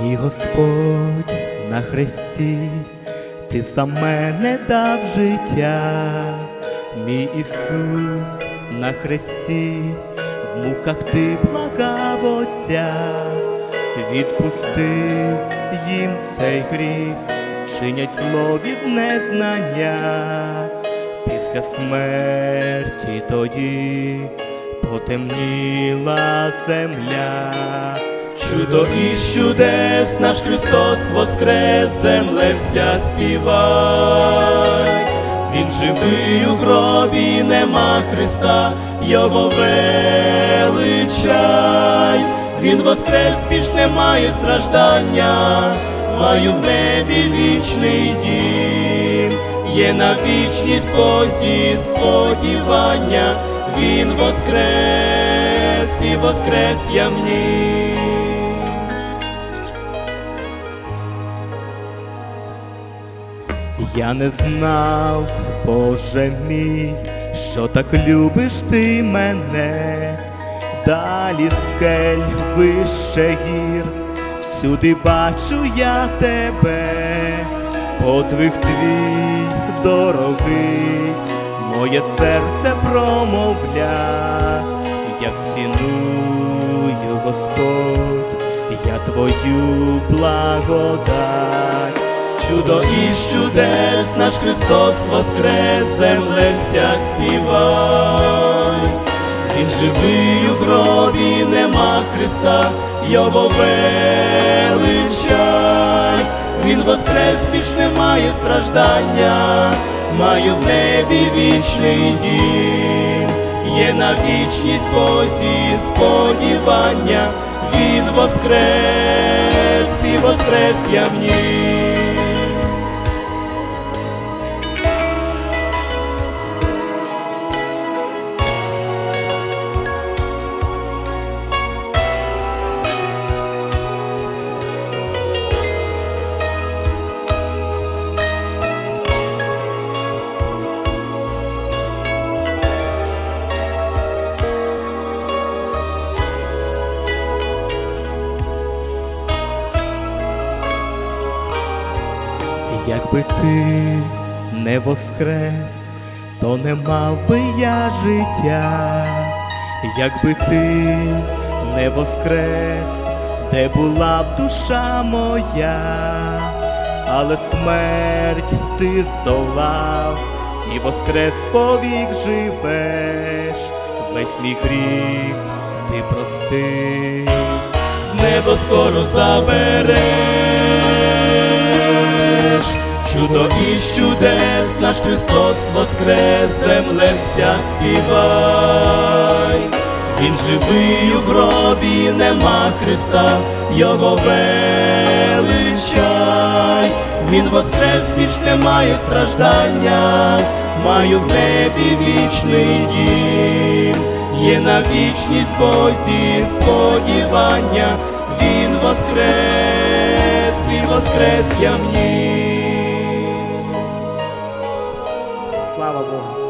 Господь на хресті, ти за мене дав життя, мій Ісус на хресті, в муках ти благав Отця, відпусти їм цей гріх, чинять зло від незнання, після смерті тоді потемніла земля. Чудо і чудес наш Христос воскрес, земле вся співай. Він живий у гробі, нема Христа, Його величай. Він воскрес, більш немає страждання, маю в небі вічний дім, є на вічність Бозі сподівання, Він воскрес і воскрес я в нім. Я не знав, Боже мій, що так любиш ти мене, далі скель вище гір, всюди бачу я тебе, подвиг твій дорогий, моє серце промовля, як ціную Господь, я твою благодать. Чудо і чудес наш Христос воскрес, земле вся співай. Він живий у гробі, нема Христа, Його величай. Він воскрес, більш немає страждання, маю в небі вічний дім, є на вічність Бозі сподівання, Він воскрес і воскрес я в нім. Якби ти не воскрес, то не мав би я життя, якби ти не воскрес, де була б душа моя, але смерть ти здолав і воскрес повік живеш, весь мій гріх ти простив, небо скоро забереш. Чудо і чудес наш Христос воскрес, земле вся співай. Він живий у гробі, нема Христа, Його величай. Він воскрес, більш немає страждання, маю в небі вічний дім, є на вічність Бозі сподівання, Він воскрес і воскрес я в нім. Слава Богу.